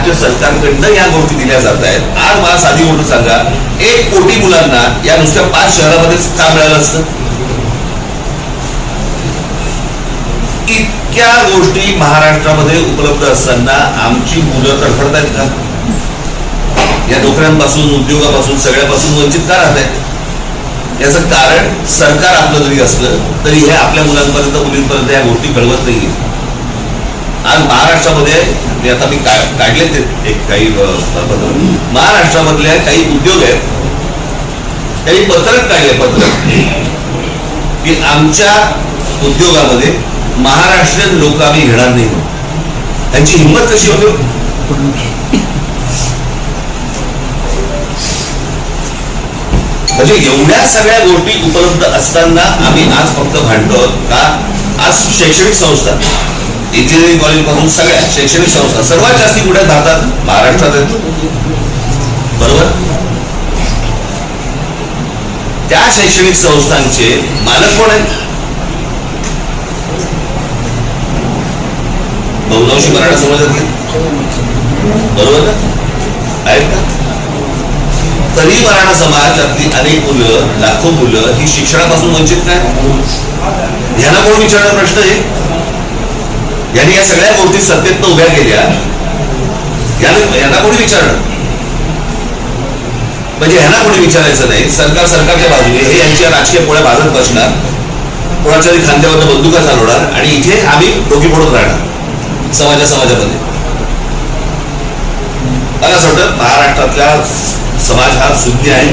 राज्य सरकारकडनं या गोष्टी दिल्या जात आहेत. आज मला साधी गोष्ट सांगा. एक कोटी मुलांना या नुसत्या पाच शहरामध्येच का मिळालं असतं. इतक्या गोष्टी महाराष्ट्रामध्ये उपलब्ध असताना आमची मुलं तडफडत आहेत का? या नोकऱ्यांपासून उद्योगापासून सगळ्यापासून वंचित का राहत आहेत? याचं कारण सरकार आपलं जरी असलं तरी हे आपल्या मुलांपर्यंत मुलींपर्यंत या गोष्टी कळवत नाही आज महाराष्ट्रामध्ये आता मी काढले ते एक काही महाराष्ट्रामधले महाराष्ट्रामधल्या काही उद्योग आहेत. काही पत्रक काढले पत्रक. की आमच्या उद्योगामध्ये महाराष्ट्रीयन लोक आम्ही घेणार नाही त्यांची हिंमत कशी होती? म्हणजे एवढ्या सगळ्या गोष्टी उपलब्ध असताना आम्ही आज फक्त भांडतो का? आज शैक्षणिक संस्था. इंजिनिअरिंग कॉलेजपासून सगळ्या शैक्षणिक संस्था सर्वात जास्ती कुठे? भारतात? महाराष्ट्रात आहेत. बरोबर? त्या शैक्षणिक संस्थांचे मालक कोण आहेत? बहुतांशी मराठा समाजातले. बरोबर ना? आहेत का? तरी मराठा समाजातली अनेक मुलं लाखो मुलं ही शिक्षणापासून वंचित काय यांना कोण विचारणार प्रश्न आहे? यांनी या सगळ्या मूर्ती सत्तेत उभ्या केल्या. यांना कोणी विचारणार म्हणजे ह्यांना कोणी विचारायचं नाही. सरकार सरकारच्या बाजूने. हे यांच्या राजकीय पोळ्या भाजत बसणार. कोणाच्या खांद्यावर बंदुका चालवणार. आणि इथे आम्ही डोकी फोडून राहणार. समाजा समाजामध्ये. मला असं वाटतं महाराष्ट्रातला समाज हा सुज्ञ आहे.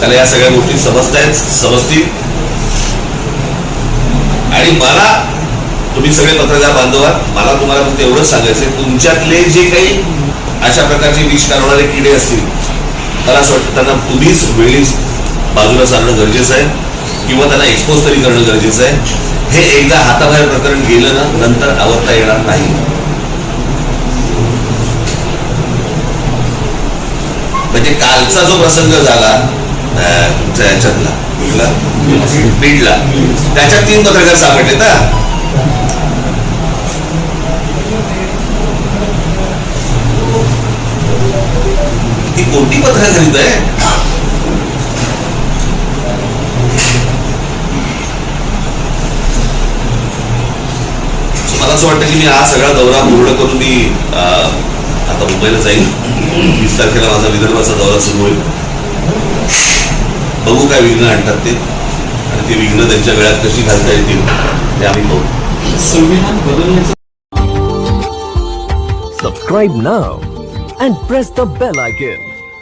त्याला या सगळ्या गोष्टी समजतायत समजतील. आणि मला तुम्ही सगळे पत्रकार बांधव मला तुम्हाला फक्त एवढंच सांगायचं तुमच्यातले जे काही अशा प्रकारचे विष काढवणारे किडे असतील मला असं वाटतं त्यांना तुम्हीच वेळीच बाजूला सारणं गरजेचं आहे किंवा त्यांना एक्सपोज तरी करणं गरजेचं आहे. हे एकदा हाताबाहेर प्रकरण गेलं ना नंतर आवडता येणार नाही. म्हणजे कालचा जो प्रसंग झाला तुमच्या याच्यातला बीडला त्याच्यात तीन पत्रकार सापडले ना ती कोणती पत्रकारित आहे? मला असं वाटतं की मी हा सगळा दौरा पूर्ण करून मी आता मुंबईला जाईल वीस तारखेला माझा विदर्भाचा दौरा सुरू होईल. बघू काय विघ्न आणतात ते. आणि ते विघ्न त्यांच्या वेळात कशी घालता येतील ते आम्ही बघू संविधान बदलण्याचं Subscribe now and press the bell icon.